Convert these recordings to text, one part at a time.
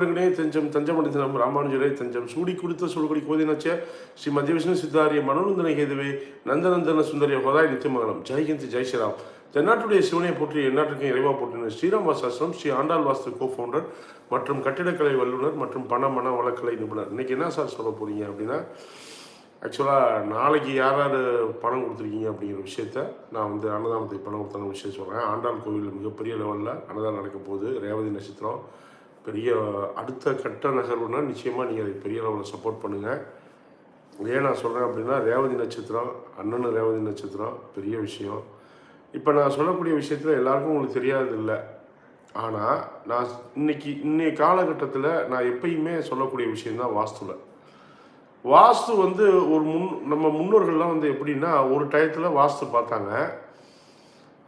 நண்பர்களே தஞ்சம் தஞ்சமடைந்தனம் ராமானுஜரே தஞ்சம் சூடி குடித்த கொடுத்த கோதி கோதினாச்சே ஸ்ரீ மத்திய விஷ்ணு சித்தாரிய மனோநந்தன கேதுவே நந்தநந்தன சுந்தரிய ஹோதாய் நித்தியமங்கலம் ஜெய்ஹிந்த் ஜெய் ஸ்ரீராம். தென்னாட்டுடைய சிவனை போற்றி எந்நாட்டுக்கும் இறைவா போற்றின ஸ்ரீராம் வாசாஸ்திரம் ஸ்ரீ ஆண்டாள் வாஸ்து கோ ஃபவுண்டர் மற்றும் கட்டிடக்கலை வல்லுநர் மற்றும் பண மன வழக்கலை நிபுணர். இன்னைக்கு என்ன சார் சொல்ல போறீங்க அப்படின்னா ஆக்சுவலாக நாளைக்கு யார் யார் பணம் கொடுத்துருக்கீங்க அப்படிங்கிற விஷயத்த நான் வந்து அன்னதானத்துக்கு பணம் கொடுத்தாங்க விஷயம் சொல்கிறேன் ஆண்டாள் கோவிலில் மிகப்பெரிய லெவலில் அன்னதானம் நடக்க போகுது ரேவதி நட்சத்திரம் பெரிய அடுத்த கட்ட நகர்வுனா நிச்சயமாக நீங்கள் அதுக்கு பெரிய அளவில் சப்போர்ட் பண்ணுங்கள் ஏன் நான் சொல்கிறேன் அப்படின்னா ரேவதி நட்சத்திரம் அண்ணன் ரேவதி நட்சத்திரம் பெரிய விஷயம். இப்போ நான் சொல்லக்கூடிய விஷயத்தில் எல்லாருக்கும் உங்களுக்கு தெரியாது இல்லை. ஆனால் நான் இன்னைக்கு இன்னைய காலகட்டத்தில் நான் எப்பயுமே சொல்லக்கூடிய விஷயந்தான் வாஸ்துவில் வாஸ்து வந்து ஒரு முன் நம்ம முன்னோர்கள்லாம் வந்து எப்படின்னா ஒரு டயத்தில் வாஸ்து பார்த்தாங்க.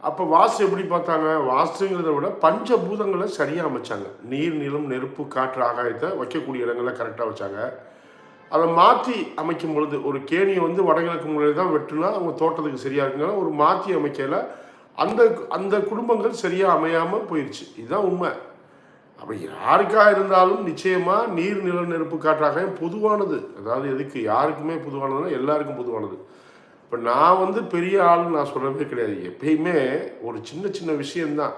அப்போ வாஸ்து எப்படி பார்த்தாங்க? வாஸ்துங்கிறத விட பஞ்சபூதங்களை சரியாக அமைச்சாங்க. நீர் நிலம் நெருப்பு காற்று ஆகாயத்தை வைக்கக்கூடிய இடங்களில் கரெக்டாக வச்சாங்க. அதை மாற்றி அமைக்கும் பொழுது ஒரு கேணியை வந்து வடகிழக்கு முறையில் தான் வெட்டுனா அவங்க தோட்டத்துக்கு சரியாக இருக்குங்க ஒரு மாற்றி அமைக்கல அந்த அந்த குடும்பங்கள் சரியாக அமையாமல் போயிடுச்சு இதுதான் உண்மை. அப்போ யாருக்காக இருந்தாலும் நிச்சயமாக நீர் நில நெருப்பு காற்றாக பொதுவானது. அதாவது எதுக்கு? யாருக்குமே பொதுவானதுன்னா எல்லாருக்கும் பொதுவானது. இப்போ நான் வந்து பெரிய ஆள் நான் சொல்லவே கிடையாது. எப்பயுமே ஒரு சின்ன சின்ன விஷயந்தான்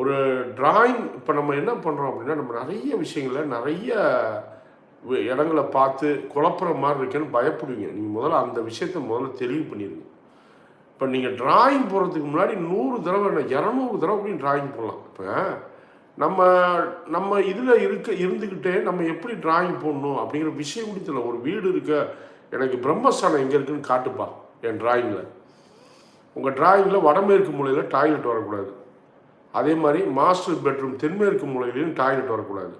ஒரு டிராயிங் இப்போ நம்ம என்ன பண்ணுறோம் அப்படின்னா நம்ம நிறைய விஷயங்களை நிறைய இடங்களை பார்த்து குழப்புற மாதிரி இருக்கேன்னு பயப்படுவீங்க. நீங்கள் முதல்ல அந்த விஷயத்த முதல்ல தெளிவு பண்ணிடுங்க இப்போ நீங்கள் டிராயிங் போடுறதுக்கு முன்னாடி நூறு தடவை இல்லை இரநூறு தடவை அப்படின்னு டிராயிங் போடலாம். இப்போ நம்ம நம்ம இதில் இருக்க இருந்துக்கிட்டே நம்ம எப்படி டிராயிங் போடணும் அப்படிங்கிற விஷயம் கூட தெரியல. ஒரு வீடு இருக்க எனக்கு பிரம்மஸ்தானம் எங்கே இருக்குன்னு காட்டுப்பா என் டிராயிங்கில் உங்கள் டிராயிங்கில் வடமேற்கு மூலையில் டாய்லெட் வரக்கூடாது. அதே மாதிரி மாஸ்டர் பெட்ரூம் தென்மேற்கு மூலையிலையும் டாய்லெட் வரக்கூடாது.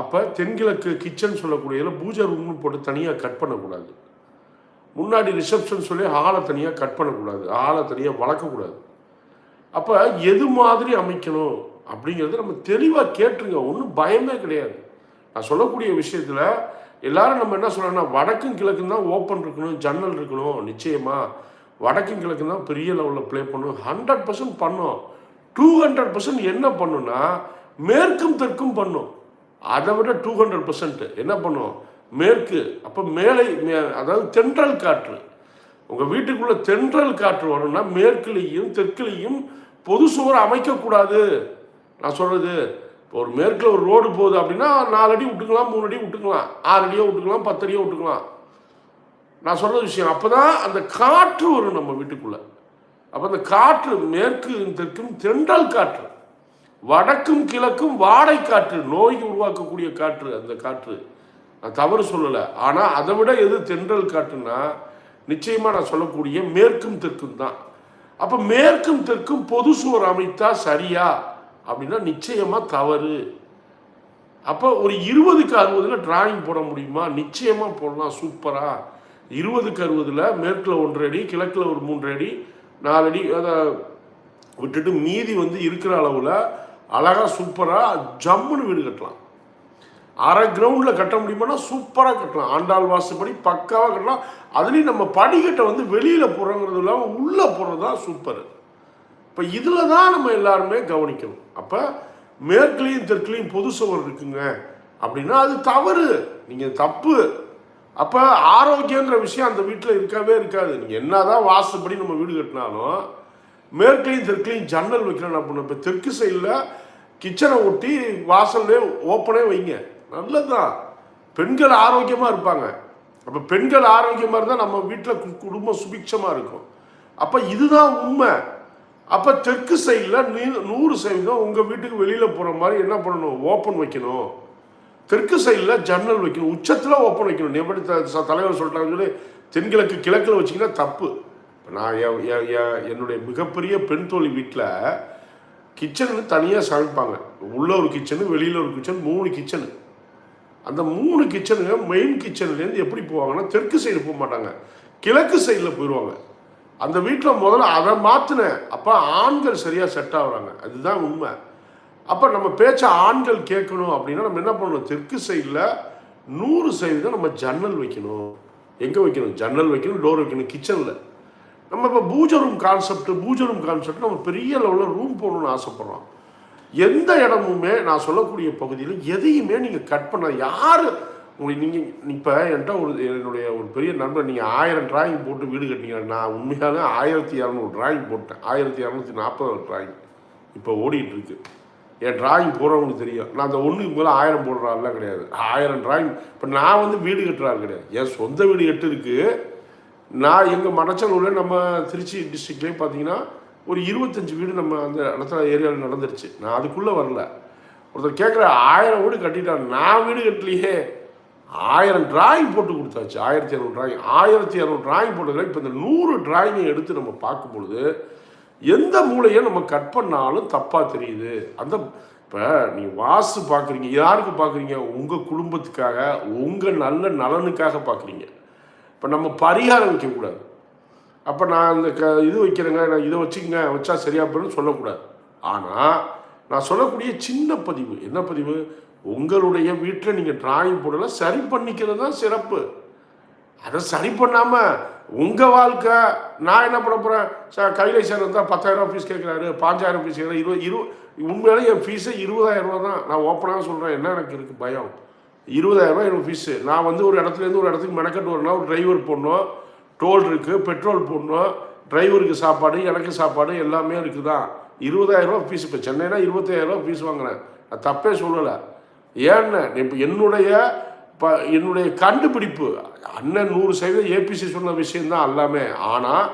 அப்போ தென்கிழக்கு கிச்சன் சொல்லக்கூடியதில் பூஜை ரூம்னு போட்டு தனியாக கட் பண்ணக்கூடாது. முன்னாடி ரிசப்ஷன் சொல்லி ஹாலை தனியாக கட் பண்ணக்கூடாது. ஹாலை தனியாக வளர்க்கக்கூடாது. அப்போ எது மாதிரி அமைக்கணும் அப்படிங்கிறத நம்ம தெளிவாக கேட்டுருங்க. ஒன்றும் பயமே கிடையாது. நான் சொல்லக்கூடிய விஷயத்தில் எல்லாரும் நம்ம என்ன சொல்கிறோம்னா வடக்கும் கிழக்கும் தான் ஓப்பன் இருக்கணும் ஜன்னல் இருக்கணும் நிச்சயமாக வடக்கும் கிழக்கு தான் பெரிய லெவலில் ப்ளே பண்ணும் ஹண்ட்ரட் பர்சன்ட் பண்ணோம். டூ ஹண்ட்ரட் பர்சன்ட் என்ன பண்ணுன்னா மேற்கும் தெற்கும் பண்ணும். அதை விட டூ ஹண்ட்ரட் பர்சன்ட் என்ன பண்ணும்? மேற்கு. அப்போ மேலை மே- அதாவது தென்றல் காற்று. உங்கள் வீட்டுக்குள்ளே தென்றல் காற்று வரும்னா மேற்குலேயும் தெற்குலேயும் பொது சுவர் அமைக்கக்கூடாது. நான் சொல்கிறது ஒரு மேற்கில் ஒரு ரோடு போகுது அப்படின்னா நாலு அடி விட்டுக்கலாம் மூணு அடி விட்டுக்கலாம் ஆறு அடியோ விட்டுக்கலாம் பத்து அடியோ விட்டுக்கலாம். நான் சொல்கிற விஷயம். அப்போ தான் அந்த காற்று வரும் நம்ம வீட்டுக்குள்ளே. அப்போ அந்த காற்று மேற்கு தெற்கும் தென்றல் காற்று வடக்கும் கிழக்கும் வாடை காற்று நோய் உருவாக்கக்கூடிய காற்று அந்த காற்று. நான் தவறு சொல்லலை. ஆனால் அதை விட எது தென்றல் காற்றுன்னா நிச்சயமாக நான் சொல்லக்கூடிய மேற்கும் தெற்கும் தான். அப்போ மேற்கும் தெற்கும் பொது சுவர் அமைத்தா சரியா? அப்படின்னா நிச்சயமாக தவறு. அப்போ ஒரு இருபதுக்கு அறுபதில் டிராயிங் போட முடியுமா? நிச்சயமாக போடலாம் சூப்பராக இருபதுக்கு அறுபதில் மேற்கில் ஒன்றரை அடி கிழக்கில் ஒரு மூன்றரை அடி நாலு அடி அதை விட்டுட்டு மீதி வந்து இருக்கிற அளவில் அழகாக சூப்பராக ஜம்முன்னு வீடு கட்டலாம். அரை கிரவுண்டில் கட்ட முடியுமானா சூப்பராக கட்டலாம். ஆண்டாள் வாசுபடி பக்காவாக கட்டலாம். அதுலேயும் நம்ம படிக்கட்டை வந்து வெளியில் போடுறோங்கிறது இல்லாமல் உள்ளே போடுறது தான் சூப்பர் இப்போ இதில் தான் நம்ம எல்லாருமே கவனிக்கணும். அப்போ மேற்குலேயும் தெற்குலேயும் பொது சுவர் இருக்குங்க. அப்படின்னா அது தவறு. நீங்கள் தப்பு. அப்போ ஆரோக்கியங்கிற விஷயம் அந்த வீட்டில் இருக்கவே இருக்காது. நீங்கள் என்னதான் வாஸ்துப்படி நம்ம வீடு கட்டினாலும் மேற்குலையும் தெற்குலையும் ஜன்னல் வைக்கிறோம் என்ன இப்போ தெற்கு சைடில் கிச்சனை ஒட்டி வாசல்லே ஓப்பனே வைங்க. நல்லதுதான். பெண்கள் ஆரோக்கியமாக இருப்பாங்க. அப்போ பெண்கள் ஆரோக்கியமாக இருந்தால் நம்ம வீட்டில் குடும்பம் சுபிக்ஷமாக இருக்கும். அப்போ இதுதான் உண்மை. அப்போ தெற்கு சைடில் நீ நூறு சதவீதம் உங்கள் வீட்டுக்கு வெளியில் போகிற மாதிரி என்ன பண்ணணும்? ஓப்பன் வைக்கணும். தெற்கு சைடில் ஜன்னல் வைக்கணும். உச்சத்தில் ஓப்பன் வைக்கணும். நீ எப்படி த- தலைவர் சொல்லிட்டாங்கன்னு சொல்லி தென்கிழக்கு கிழக்கில் வச்சிங்கன்னா தப்பு. இப்போ நான் என்னுடைய மிகப்பெரிய பெண் தோழி வீட்டில் கிச்சனு தனியாக சமைப்பாங்க. உள்ள ஒரு கிச்சனு வெளியில் ஒரு கிச்சன் மூணு கிச்சனு அந்த மூணு கிச்சனுங்க மெயின் கிச்சன்லேருந்து எப்படி போவாங்கன்னா தெற்கு சைடு போக மாட்டாங்க. கிழக்கு சைடில் போயிடுவாங்க அந்த வீட்டில் முதல்ல அதை மாற்றினேன் அப்போ ஆண்கள் சரியாக செட் ஆகுறாங்க. அதுதான் உண்மை. அப்போ நம்ம பேச்சை ஆண்கள் கேட்கணும் அப்படின்னா நம்ம என்ன பண்ணணும்? தெற்கு சைடில் நூறு சதவீதம் நம்ம ஜன்னல் வைக்கணும். எங்கே வைக்கணும்? ஜன்னல் வைக்கணும் டோர் வைக்கணும் கிச்சனில் நம்ம இப்போ pooja room concept pooja room concept நம்ம பெரிய லெவலில் ரூம் போகணும்னு ஆசைப்பட்றோம். எந்த இடமுமே நான் சொல்லக்கூடிய பகுதியில் எதையுமே நீங்கள் கட் பண்ண யார் உங்களுக்கு நீங்கள் இப்போ என்கிட்ட ஒரு என்னுடைய ஒரு பெரிய நண்பர் நீங்கள் ஆயிரம் டிராயிங் போட்டு வீடு கட்டினீங்க. நான் உண்மையாலே ஆயிரத்தி இரநூறு டிராயிங் போட்டேன். ஆயிரத்தி இரநூத்தி நாற்பது டிராயிங் இப்போ ஓடிட்டு இருக்கு. என் டிராயிங் போடுறவங்களுக்கு தெரியும். நான் அந்த ஒன்றுக்கு மேலே ஆயிரம் போடுறாருலாம் கிடையாது. ஆயிரம் டிராயிங் இப்போ நான் வந்து வீடு கட்டுறாரு கிடையாது. என் சொந்த வீடு கட்டு நான் எங்கள் மடச்சலூரில் நம்ம திருச்சி டிஸ்ட்ரிக்ட்லேயே பார்த்தீங்கன்னா ஒரு இருபத்தஞ்சி வீடு நம்ம அந்த இடத்துல ஏரியாவில் நடந்துருச்சு. நான் அதுக்குள்ளே வரல. ஒருத்தர் கேட்குற ஆயிரம் வீடு கட்டிட்டான் நான் வீடு கட்டலையே. ஆயிரம் டிராயிங் போட்டு கொடுத்தாச்சு. ஆயிரத்தி இரநூறு டிராயிங் ஆயிரத்தி இரநூறு டிராயிங் போட்டதில் இப்போ இந்த நூறு டிராயிங்கை எடுத்து நம்ம பார்க்கும் பொழுது எந்த மூளையை நம்ம கட் பண்ணாலும் தப்பாக தெரியுது. அந்த இப்போ நீங்கள் வாசு பார்க்குறீங்க யாருக்கு பார்க்குறீங்க? உங்கள் குடும்பத்துக்காக உங்கள் நல்ல நலனுக்காக பார்க்குறீங்க. இப்போ நம்ம பரிகாரம் வைக்கக்கூடாது. அப்போ நான் இந்த க இது வைக்கிறேங்க நான் இதை வச்சுக்கங்க வச்சா சரியா போயிடும் சொல்லக்கூடாது. ஆனால் நான் சொல்லக்கூடிய சின்ன பதிவு என்ன பதிவு? உங்களுடைய வீட்டில் நீங்கள் டிராயிங் போடலாம் சரி பண்ணிக்கிறது தான் சிறப்பு. அதை சரி பண்ணாமல் உங்கள் வாழ்க்கை நான் என்ன பண்ண போகிறேன் சார் கையில சார் இருந்தால் பத்தாயிரம் ஃபீஸ் கேட்குறாரு பாஞ்சாயிரம் ஃபீஸ் கேட்குறாரு இருபது இரு உண்மையிலே என் ஃபீஸே இருபதாயிரம் ரூபா தான். நான் ஓப்பனாக சொல்கிறேன் என்ன எனக்கு இருக்குது பயம்? இருபதாயிரம் ரூபாய் எனக்கு ஃபீஸு நான் வந்து ஒரு இடத்துலேருந்து ஒரு இடத்துக்கு மெனக்கட்டு வரணும் ஒரு டிரைவர் போடணும் டோல் இருக்குது பெட்ரோல் போடணும் டிரைவருக்கு சாப்பாடு எனக்கு சாப்பாடு எல்லாமே இருக்குது தான் இருபதாயிரம் ரூபா ஃபீஸ் இப்போ சென்னைனா இருபத்தாயிரம் ரூபா ஃபீஸ் வாங்குறேன். நான் தப்பே சொல்லலை. ஏன்னு? இப்போ என்னுடைய இப்போ என்னுடைய கண்டுபிடிப்பு அண்ணன் நூறு சதவீதம் ஏபிசி சொன்ன விஷயந்தான் எல்லாமே. ஆனால்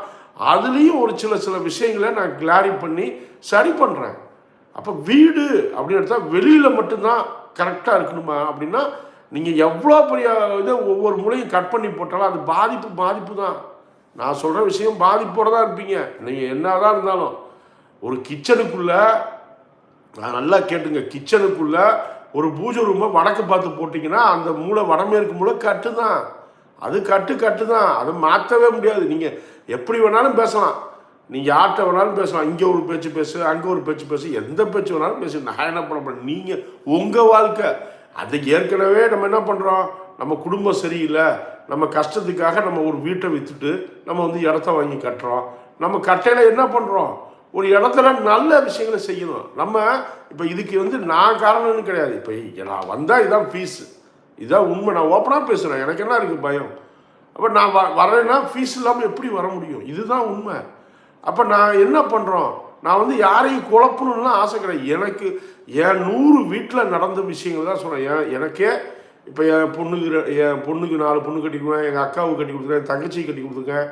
அதுலேயும் ஒரு சில சில விஷயங்களை நான் கிளாரி பண்ணி சரி பண்ணுறேன் அப்போ வீடு அப்படின்னு எடுத்தா வெளியில் மட்டும்தான் கரெக்டாக இருக்கணுமா? அப்படின்னா நீங்கள் எவ்வளோ பெரிய இதை ஒவ்வொரு மூலையும் கட் பண்ணி போட்டாலும் அது பாதிப்பு பாதிப்பு தான் நான் சொல்கிற விஷயம் பாதிப்போடு தான் இருப்பீங்க. நீங்கள் என்ன தான் இருந்தாலும். ஒரு கிச்சனுக்குள்ளே நான் நல்லா கேட்டுங்க கிச்சனுக்குள்ளே ஒரு பூஜை ரூமை வடக்கு பார்த்து போட்டிங்கன்னா அந்த மூளை வடமேற்கு மூளை கட்டு தான் அது கட்டு கட்டு தான் அதை மாற்றவே முடியாது. நீங்கள் எப்படி வேணாலும் பேசலாம். நீங்கள் யார்கிட்ட வேணாலும் பேசலாம். இங்கே ஒரு பேச்சு பேசு அங்கே ஒரு பேச்சு பேசு. எந்த பேச்சு வேணாலும் பேசு. நான் என்ன பண்ண நீங்கள் உங்கள் வாழ்க்கை. அது ஏற்கனவே நம்ம என்ன பண்ணுறோம் நம்ம குடும்பம் சரியில்லை. நம்ம கஷ்டத்துக்காக நம்ம ஒரு வீட்டை விற்றுட்டு நம்ம வந்து இடத்த வாங்கி கட்டுறோம். நம்ம கட்டையில் என்ன பண்ணுறோம் ஒரு இடத்துல நல்ல விஷயங்களை செய்யணும். நம்ம இப்போ இதுக்கு வந்து நான் காரணம்னு கிடையாது. இப்போ நான் வந்தால் இதுதான் ஃபீஸு இதுதான் உண்மை. நான் ஓப்பனாக பேசுகிறேன் எனக்கு என்ன இருக்குது பயம்? அப்போ நான் வ வரேன்னா ஃபீஸ் இல்லாமல் எப்படி வர முடியும்? இதுதான் உண்மை. அப்போ நான் என்ன பண்ணுறோம் நான் வந்து யாரையும் குழப்பணும்லாம் ஆசை கிடையாது. எனக்கு என் நூறு வீட்டில் நடந்த விஷயங்கள் தான் சொல்கிறேன் என் எனக்கே இப்போ என் பொண்ணுக்கு என் பொண்ணுக்கு நாலு பொண்ணு கட்டி கொடுக்குறேன். எங்கள் அக்காவுக்கு கட்டி கொடுத்துருக்கேன். என் கட்டி கொடுத்துருக்கேன்.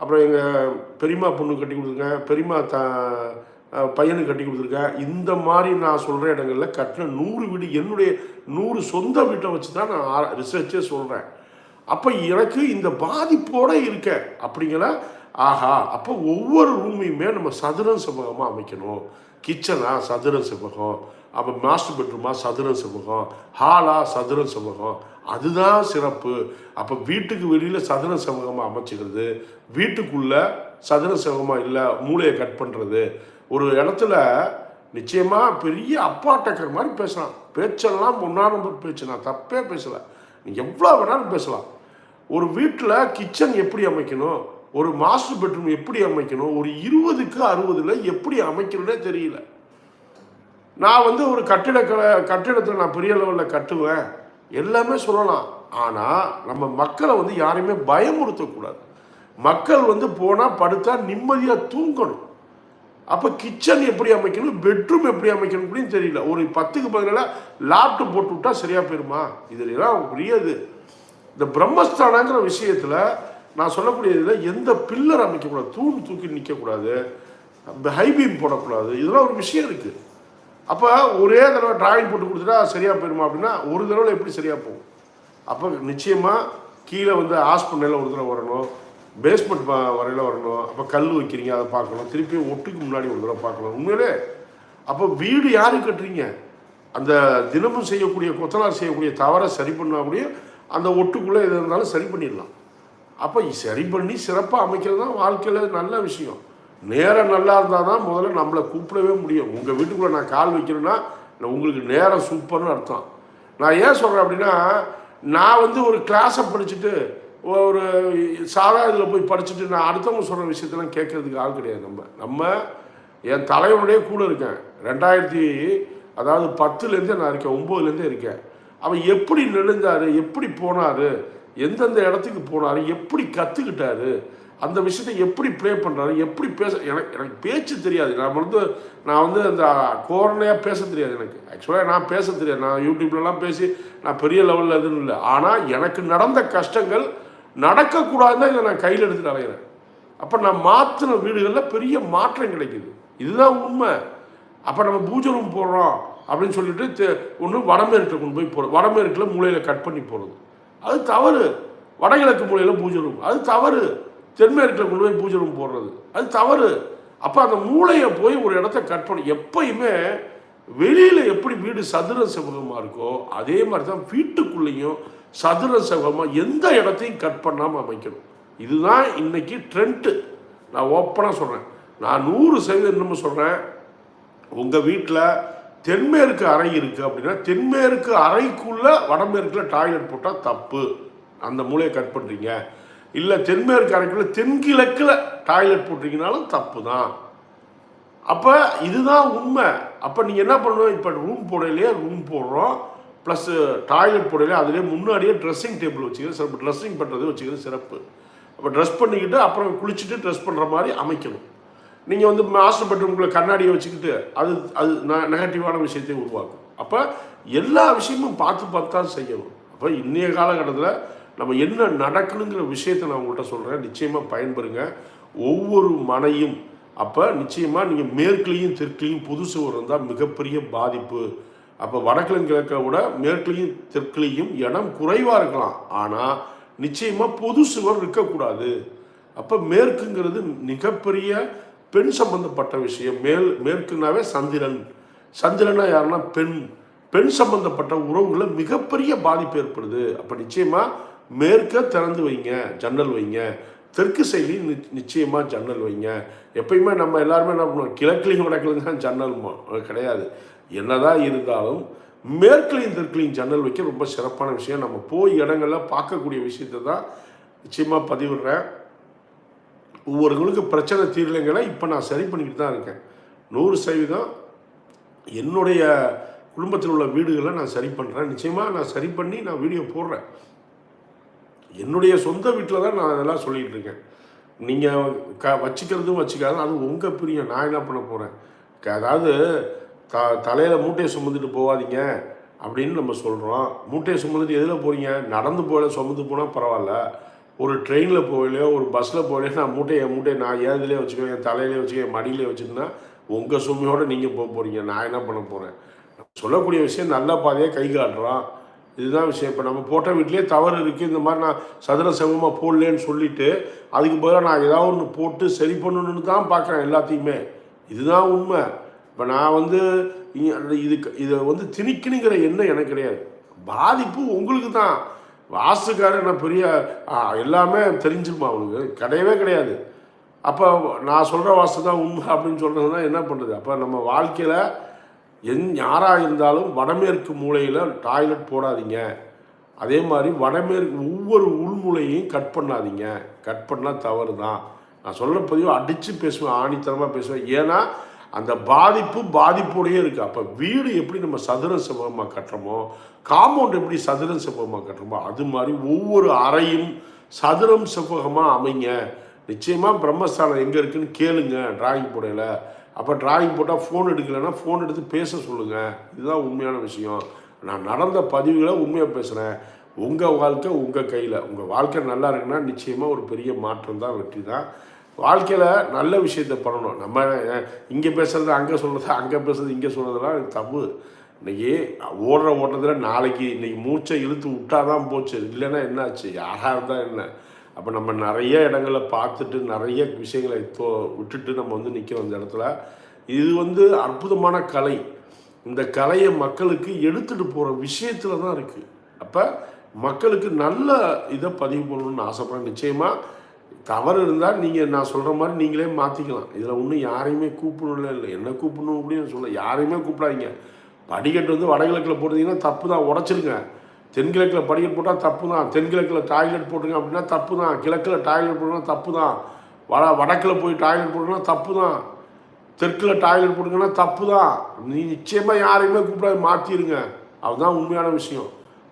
அப்புறம் எங்கள் பெரியம்மா பொண்ணு கட்டி கொடுத்துருக்கேன் பெரியம்மா த பையனுக்கு கட்டி கொடுத்துருக்கேன் இந்த மாதிரி நான் சொல்கிற இடங்களில் கட்டின நூறு வீடு என்னுடைய நூறு சொந்த வீட்டை வச்சு தான் நான் ரிசர்ச்சே சொல்கிறேன் அப்போ எனக்கு இந்த பாதிப்போடு இருக்க அப்படிங்கிற ஆஹா அப்போ ஒவ்வொரு ரூமையுமே நம்ம சதுரம் செவ்வகமாக அமைக்கணும். கிச்சனா சதுரம் செவ்வகம் அப்போ மாஸ்டர் பெட்ரூமா சதுரம் செவ்வகம் ஹாலா சதுரம் செவ்வகம். அதுதான் சிறப்பு. அப்போ வீட்டுக்கு வெளியில் சதுர செவ்வகமாக அமைச்சிக்கிறது வீட்டுக்குள்ளே சதுர செவ்வகமாக இல்லை மூளையை கட் பண்ணுறது ஒரு இடத்துல நிச்சயமாக பெரிய அப்பா டக்கர் மாதிரி பேசலாம். பேச்செல்லாம் முன்னாள் நம்பர் பேச்சு நான் தப்பே பேசலை. நீ எவ்வளோ வேணாலும் பேசலாம். ஒரு வீட்டில் கிச்சன் எப்படி அமைக்கணும்? ஒரு மாஸ்டர் பெட்ரூம் எப்படி அமைக்கணும்? ஒரு இருபதுக்கு அறுபதுல எப்படி அமைக்கணும்னே தெரியல. நான் வந்து ஒரு கட்டிடக்கலை கட்டிடத்தில் நான் பெரிய லெவலில் கட்டுவேன். எல்லாமே சொல்லலாம். ஆனால் நம்ம மக்களை வந்து யாரையுமே பயமுறுத்தக்கூடாது. மக்கள் வந்து போனால் படுத்தா நிம்மதியாக தூங்கணும். அப்போ கிச்சன் எப்படி அமைக்கணும் பெட்ரூம் எப்படி அமைக்கணும் அப்படின்னு தெரியல. ஒரு பத்துக்கு பதினால லேப்டாப் போட்டு விட்டா சரியாக போயிருமா? இதுலாம் எல்லாம் பெரிய இது. இந்த பிரம்மஸ்தானங்கிற விஷயத்தில் நான் சொல்லக்கூடிய இதில் எந்த பில்லர் அமைக்கக்கூடாது தூண் தூக்கி நிற்கக்கூடாது ஹைபீம் போடக்கூடாது. இதெல்லாம் ஒரு விஷயம் இருக்குது அப்போ ஒரே தடவை டிராயிங் போட்டு கொடுத்துட்டா சரியாக போயிருமா அப்படின்னா ஒரு தடவை எப்படி சரியாக போகும்? அப்போ நிச்சயமாக கீழே வந்து ஹாஸ்பிட்டலில் ஒரு தடவை வரணும். பேஸ்மெண்ட் வரையில் வரணும். அப்போ கல் வைக்கிறீங்க அதை பார்க்கணும். திருப்பி ஒட்டுக்கு முன்னாடி ஒரு தடவை பார்க்கணும். உண்மையிலே அப்போ வீடு யாரும் கட்டுறீங்க? அந்த தினமும் செய்யக்கூடிய கொத்தனார் செய்யக்கூடிய தவறை சரி பண்ணா கூட அந்த ஒட்டுக்குள்ளே எது இருந்தாலும் சரி பண்ணிடலாம். அப்போ சரி பண்ணி சிறப்பாக அமைக்கிறது தான் வாழ்க்கையில் நல்ல விஷயம். நேரம் நல்லா இருந்தால் தான் முதல்ல நம்மளை கூப்பிடவே முடியும். உங்கள் வீட்டுக்குள்ளே நான் கால் வைக்கிறேன்னா நான் உங்களுக்கு நேரம் சூப்பர்னு அர்த்தம். நான் ஏன் சொல்கிறேன் அப்படின்னா நான் வந்து ஒரு கிளாஸை படிச்சுட்டு ஒரு சாதா இதில் போய் படிச்சுட்டு நான் அடுத்தவங்க சொல்கிற விஷயத்தெல்லாம் கேட்கறதுக்கு ஆள் கிடையாது நம்ம. நம்ம என் தலைவனுடைய கூட இருக்கேன். ரெண்டாயிரத்தி அதாவது பத்துலேருந்தே நான் இருக்கேன் ஒம்போதுலேருந்தே இருக்கேன். அவன் எப்படி நெழுந்தார் எப்படி போனார் எந்தெந்த இடத்துக்கு போனார் எப்படி கற்றுக்கிட்டாரு அந்த விஷயத்தை எப்படி ப்ளே பண்ணுறாரு எப்படி பேச எனக்கு எனக்கு பேச்சு தெரியாது. நான் வந்து நான் வந்து அந்த கோரணையாக பேச தெரியாது எனக்கு. ஆக்சுவலாக நான் பேச தெரியாது. நான் யூடியூப்லலாம் பேசி நான் பெரிய லெவலில் எதுவும் இல்லை. ஆனால் எனக்கு நடந்த கஷ்டங்கள் நடக்கக்கூடாதுன்னு இதை நான் கையில் எடுத்துட்டு அலைகிறேன் அப்போ நான் மாற்றின வீடுகளில் பெரிய மாற்றம் கிடைக்குது. இதுதான் உண்மை. அப்போ நம்ம பூஜை ரூம் போடுறோம் அப்படின்னு சொல்லிட்டு ஒன்று வடமேற்கில் கொண்டு போய் போகிறோம் வடமேற்கில் மூலையில் கட் பண்ணி போகிறது அது தவறு. வடகிழக்கு மூலையில் பூஜை ரூம் அது தவறு. தென்மேற்கில் கொண்டு போய் பூஜை ரூம் போடுறது. அது தவறு. அப்போ அந்த மூளையை போய் ஒரு இடத்த கட் பண்ணி. எப்பயுமே வெளியில் எப்படி வீடு சதுர செவகமாக இருக்கோ அதே மாதிரி தான் வீட்டுக்குள்ளேயும் சதுர செவகமாக எந்த இடத்தையும் கட் பண்ணாமல் அமைக்கணும். இதுதான் இன்னைக்கு ட்ரெண்ட்டு நான் ஓப்பனாக சொல்கிறேன் நான் நூறு சதவீதம் என்னமோ சொல்கிறேன் உங்கள் வீட்டில் தென்மேற்கு அறை இருக்குது அப்படின்னா தென்மேற்கு அறைக்குள்ளே வடமேற்கில் டாய்லெட் போட்டால் தப்பு. அந்த மூலையை கட் பண்ணுறீங்க இல்லை தென்மேற்கு அறைக்குள்ளே தென்கிழக்கில் டாய்லெட் போட்டிருக்கினாலும் தப்பு தான் அப்போ இதுதான் உண்மை. அப்போ நீங்கள் என்ன பண்ணணும்? இப்போ ரூம் போடையிலேயே ரூம் போடுறோம். ப்ளஸ் டாய்லெட் போடையிலே அதுலேயே முன்னாடியே ட்ரெஸ்ஸிங் டேபிள் வச்சுக்கிறது சிறப்பு. ட்ரெஸ்ஸிங் பண்ணுறது வச்சுக்கிறது சிறப்பு. அப்போ ட்ரெஸ் பண்ணிக்கிட்டு அப்புறம் குளிச்சுட்டு ட்ரெஸ் பண்ணுற மாதிரி அமைக்கணும். நீங்கள் வந்து மாஸ்டர் பெட்ரூம்குள்ளே கண்ணாடியை வச்சுக்கிட்டு அது அது நெகட்டிவான விஷயத்தை உருவாக்கும். அப்போ எல்லா விஷயமும் பார்த்து பார்த்து தான் செய்யணும். அப்போ இன்றைய காலகட்டத்தில் நம்ம என்ன நடக்கணுங்கிற விஷயத்தை நான் உங்கள்கிட்ட சொல்கிறேன் நிச்சயமாக பயன்பெறுங்க. ஒவ்வொரு மனையும் அப்போ நிச்சயமாக நீங்கள் மேற்குலேயும் தெற்குலேயும் புது சுவர் இருந்தால் மிகப்பெரிய பாதிப்பு. அப்போ வடக்கிலும் கிழக்க விட மேற்குலேயும் தெற்குலேயும் இடம் குறைவாக இருக்கலாம். ஆனால் நிச்சயமாக பொது சுவர் இருக்கக்கூடாது. அப்போ மேற்குங்கிறது மிகப்பெரிய பெண் சம்பந்தப்பட்ட விஷயம். மேல் மேற்குனாவே சந்திரன். சந்திரனா யாருன்னா பெண். பெண் சம்பந்தப்பட்ட உறவுகளில் மிகப்பெரிய பாதிப்பு ஏற்படுது. அப்போ நிச்சயமாக மேற்க திறந்து வைங்க ஜன்னல் வைங்க. தெற்கு சைடி நிச்சயமாக ஜன்னல் வைங்க. எப்பயுமே நம்ம எல்லாருமே என்ன பண்ணுவோம்? கிழக்குலையும் வடக்குலையும் தான் ஜன்னல் கிடையாது. என்னதான் இருந்தாலும் மேற்குலையும் தெற்குலையும் ஜன்னல் வைக்க ரொம்ப சிறப்பான விஷயம். நம்ம போய் இடங்கள்ல பார்க்கக்கூடிய விஷயத்தை தான் நிச்சயமாக பதிவிடுறேன். ஒவ்வொருவங்களுக்கு பிரச்சனை தீரலைங்கன்னா இப்போ நான் சரி பண்ணிக்கிட்டு தான் இருக்கேன். நூறு சதவீதம் என்னுடைய குடும்பத்தில் உள்ள வீடுகளை நான் சரி பண்ணுறேன் நிச்சயமாக நான் சரி பண்ணி நான் வீடியோ போடுறேன். என்னுடைய சொந்த வீட்டில் தான் நான் அதெல்லாம் சொல்லிகிட்டு இருக்கேன். நீங்கள் க வச்சுக்கிறதும் வச்சுக்காதும் அது உங்கள் பிரியம். நான் என்ன பண்ண போகிறேன் அதாவது த தலையில் மூட்டையை சுமந்துட்டு போகாதீங்க அப்படின்னு நம்ம சொல்கிறோம் மூட்டையை சுமந்துட்டு எதில் போகிறீங்க நடந்து போகல சுமந்து போனால் பரவாயில்ல. ஒரு ட்ரெயினில் போகலையோ ஒரு பஸ்ஸில் போகலையோ நான் மூட்டையை என் மூட்டையை நான் ஏதிலே வச்சுக்கோ என் தலையிலே வச்சுக்கேன் என் மடியிலே வச்சுருந்தா உங்கள் சுமையோடு நீங்கள் போக போகிறீங்க நான் என்ன பண்ண போகிறேன் சொல்லக்கூடிய விஷயம் நல்ல பாதையாக கை காட்டுறோம். இதுதான் விஷயம். இப்போ நம்ம போட்ட வீட்லேயே தவறு இருக்குது இந்த மாதிரி நான் சதுர சமமாக போடலேன்னு சொல்லிவிட்டு அதுக்கு பதிலாக நான் ஏதாவது ஒன்று போட்டு சரி பண்ணணுன்னு தான் பார்க்குறேன் எல்லாத்தையுமே. இதுதான் உண்மை. இப்போ நான் வந்து இதுக்கு இதை வந்து திணிக்கணுங்கிற எண்ணம் எனக்கு கிடையாது. பாதிப்பு உங்களுக்கு தான். வாஸ்துக்காரர் நான் பெரிய எல்லாமே தெரிஞ்சிருமா அவனுக்கு? கிடையவே கிடையாது. அப்போ நான் சொல்கிற வாஸ்து தான் உண்மை அப்படின்னு சொல்கிறதுனா என்ன பண்ணுறது அப்போ நம்ம வாழ்க்கையில் எந் யாராக இருந்தாலும் வடமேற்கு மூலையில் டாய்லெட் போடாதீங்க. அதே மாதிரி வடமேற்கு ஒவ்வொரு உள்மூலையும் கட் பண்ணாதீங்க. கட் பண்ணால் தவறு தான் நான் சொல்கிற பதிவு அடித்து பேசுவேன் ஆணித்தனமாக பேசுவேன். ஏன்னா அந்த பாதிப்பு பாதிப்போடையே இருக்குது அப்போ வீடு எப்படி நம்ம சதுர செவ்வகமாக கட்டுறோமோ காம்பவுண்ட் எப்படி சதுர செவ்வகமாக கட்டுறோமோ அது மாதிரி ஒவ்வொரு அறையும் சதுரம் செவ்வகமாக அமைங்க. நிச்சயமாக பிரம்மஸ்தானம் எங்கே இருக்குன்னு கேளுங்க டிராயிங் போடையில் அப்போ டிராயிங் போட்டால் ஃபோன் எடுக்கலைன்னா ஃபோன் எடுத்து பேச சொல்லுங்கள் இதுதான் உண்மையான விஷயம். நான் நடந்த பதிவுகளை உண்மையாக பேசுகிறேன் உங்கள் வாழ்க்கை உங்கள் கையில். உங்கள் வாழ்க்கை நல்லா இருக்குன்னா நிச்சயமாக ஒரு பெரிய மாற்றம் தான் வெற்றி தான். வாழ்க்கையில் நல்ல விஷயத்த பண்ணணும். நம்ம இங்கே பேசுகிறது அங்கே சொல்கிறது அங்கே பேசுகிறது இங்கே சொல்கிறதுலாம் தப்பு. இன்றைக்கி ஓடுற ஓட்டத்தில் நாளைக்கு இன்றைக்கி மூச்சை இழுத்து விட்டால் தான் போச்சு. இல்லைன்னா என்னாச்சு? யாராக இருந்தால் என்ன? அப்போ நம்ம நிறைய இடங்களை பார்த்துட்டு நிறைய விஷயங்களை தோ விட்டுட்டு நம்ம வந்து நிற்கிறோம் அந்த இடத்துல. இது வந்து அற்புதமான கலை. இந்த கலையை மக்களுக்கு எடுத்துகிட்டு போகிற விஷயத்தில் தான் இருக்குது அப்போ மக்களுக்கு நல்ல இதை பதிவு பண்ணணும்னு ஆசைப்பட்றேன். நிச்சயமாக தவறு இருந்தால் நீங்கள் நான் சொல்கிற மாதிரி நீங்களே மாற்றிக்கலாம் இதில் ஒன்றும் யாரையுமே கூப்பிடணும் இல்லை என்ன கூப்பிடணும் அப்படின்னு சொல்ல யாரையுமே கூப்பிடாதீங்க. படிக்கட்டு வந்து வடகிழக்கில் போட்டீங்கன்னா தப்பு தான். உடச்சிருங்க. தென்கிழக்கில் படிக்கட் போட்டால் தப்பு தான் தென்கிழக்கில் டாய்லெட் போட்டுங்க அப்படின்னா தப்பு தான் கிழக்கில் டாய்லெட் போடணும் தப்பு தான் வட வடக்கில் போய் டாய்லெட் போடுங்கன்னா தப்பு தான் தெற்கில் டாய்லெட் போட்டுங்கன்னா தப்பு தான் நீ நிச்சயமாக யாரையுமே கூப்பிடாது மாற்றிடுங்க அதுதான் உண்மையான விஷயம்.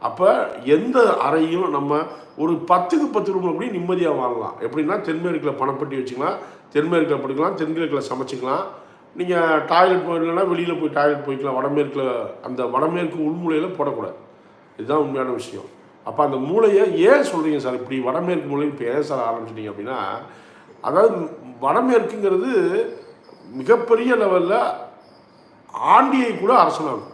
அப்போ எந்த அறையும் நம்ம ஒரு பத்துக்கு பத்து ரூமில் கூட நிம்மதியாக வாழலாம். எப்படின்னா தென்மேற்கில் பணப்பட்டி வச்சுக்கலாம் தென்மேற்கில் படிக்கலாம் தென்கிழக்கில் சமைச்சிக்கலாம். நீங்கள் டாய்லெட் போயிடலன்னா வெளியில் போய் டாய்லெட் போய்க்கலாம். வடமேற்கில் அந்த வடமேற்கு உள்மூலையில் போடக்கூடாது. இதுதான் உண்மையான விஷயம். அப்போ அந்த மூளையை ஏன் சொல்கிறீங்க சார்? இப்படி வடமேற்கு மூலையை இப்போ ஏன் சார் ஆரம்பிச்சிட்டீங்க அப்படின்னா அதாவது வடமேற்குங்கிறது மிகப்பெரிய லெவலில் ஆண்டியை கூட அரசனாகும்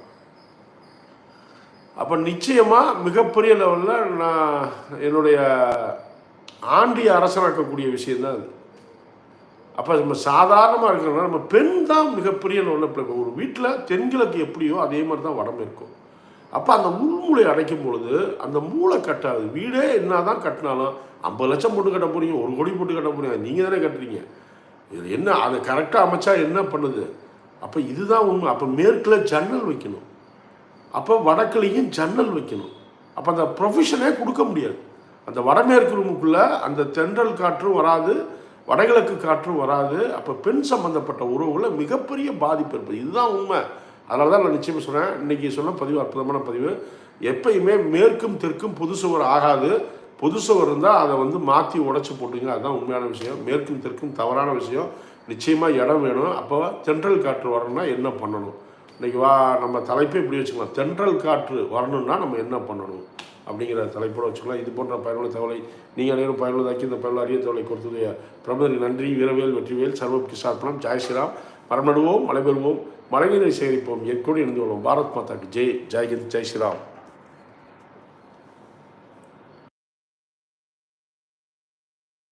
அப்போ நிச்சயமாக மிகப்பெரிய லெவலில் நான் என்னுடைய ஆண்டியை அரசனாக்கக்கூடிய விஷயந்தான் அது. அப்போ நம்ம சாதாரணமாக இருக்கிறோம்னா நம்ம பெண் தான் மிகப்பெரிய லெவலில் ஒரு வீட்டில் தென்கிழக்கு எப்படியோ அதே மாதிரி தான் வடமேற்கும். அப்போ அந்த உள்மூளை அடைக்கும் பொழுது அந்த மூளை கட்டாது. வீடே என்ன தான் கட்டினாலும் ஐம்பது லட்சம் போட்டு கட்ட போகிறீங்க ஒரு கோடி போட்டு கட்ட போறீங்க நீங்கள் தானே கட்டுறீங்க. இது என்ன அதை கரெக்டாக அமைச்சா என்ன பண்ணுது? அப்போ இதுதான் உண்மை. அப்போ மேற்கில் ஜன்னல் வைக்கணும். அப்போ வடக்குலையும் ஜன்னல் வைக்கணும். அப்போ அந்த ப்ரொஃபஷனே கொடுக்க முடியாது. அந்த வடமேற்கு ரூமுக்குள்ளே அந்த தென்றல் காற்றும் வராது வடகிழக்கு காற்றும் வராது. அப்போ பெண் சம்பந்தப்பட்ட உறவுகளை மிகப்பெரிய பாதிப்பு இருப்பது இதுதான் உண்மை. அதனால தான் நான் நிச்சயமாக சொன்னேன் இன்றைக்கி சொன்ன பதிவு அற்புதமான பதிவு. எப்பயுமே மேற்கும் தெற்கும் புது சுவர் ஆகாது. புது சுவர் இருந்தால் அதை வந்து மாற்றி உடச்சி போட்டுங்க. அதுதான் உண்மையான விஷயம். மேற்கும் தெற்கும் தவறான விஷயம். நிச்சயமாக இடம் வேணும். அப்போ தென்றல் காற்று வரணும்னா என்ன பண்ணணும்? இன்றைக்கி வா நம்ம தலைப்பே இப்படி வச்சுக்கலாம். தென்றல் காற்று வரணும்னா நம்ம என்ன பண்ணணும்? அப்படிங்கிற தலைப்போட வச்சுக்கலாம். இது போன்ற பயனுள்ள தகவலை நீங்கள் அனைவரும் பயனுள்ளதாக்கி இந்த பயனுள்ள அரிய தகவலை கொடுத்தது பிரபலருக்கு நன்றி வீரவேல் வெற்றிவேல் சர்வ கிருஷ்ணார்ப்பணம் ஜெய் ஸ்ரீராம். மரம் நடுவோம் மழை பெறுவோம். மழைநீரை சேகரிப்போம் எற்கோடு இணைந்து கொள்வோம். பாரத் மாதாக்கு ஜெய். ஜெய்ஹிந்த். ஜெய் ஸ்ரீராம்.